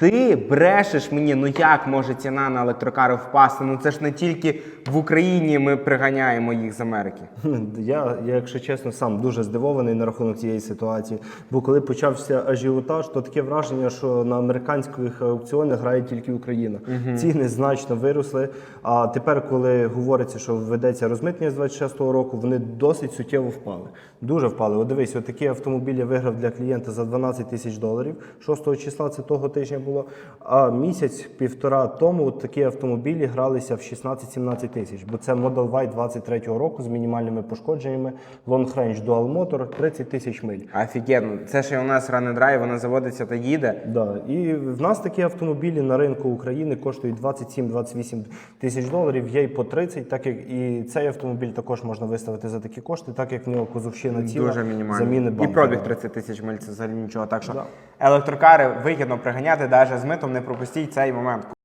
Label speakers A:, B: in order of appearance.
A: Ти брешеш мені, ну як може ціна на електрокари впасти? Ну це ж не тільки в Україні ми приганяємо їх з Америки.
B: Я, я, якщо чесно, сам дуже здивований на рахунок цієї ситуації. Бо коли почався ажіотаж, то таке враження, що на американських аукціонах грає тільки Україна. Ціни значно виросли. А тепер, коли говориться, що ведеться розмитнення з 26-го року, вони досить суттєво впали. Дуже впали. От дивись, от такі автомобілі виграв для клієнта за 12 тисяч доларів. 6 числа це того тижня було. А місяць-півтора тому такі автомобілі гралися в 16-17 тисяч. Бо це Model Y 23-го року з мінімальними пошкодженнями. Long Range Dual Motor 30 тисяч миль.
A: Офігенно. Це ще у нас Run and Drive, вона заводиться та їде.
B: Да. І в нас такі автомобілі на ринку України коштують 27-28 тисяч доларів, є й по 30, так як і цей автомобіль також можна виставити за такі кошти, так як в нього козовщина ціла,
A: Дуже мінімально.
B: заміни
A: І пробіг 30 тисяч миль, це взагалі нічого. Так що
B: Да.
A: електрокари вигідно приганяти, навіть з митом не пропустіть цей момент.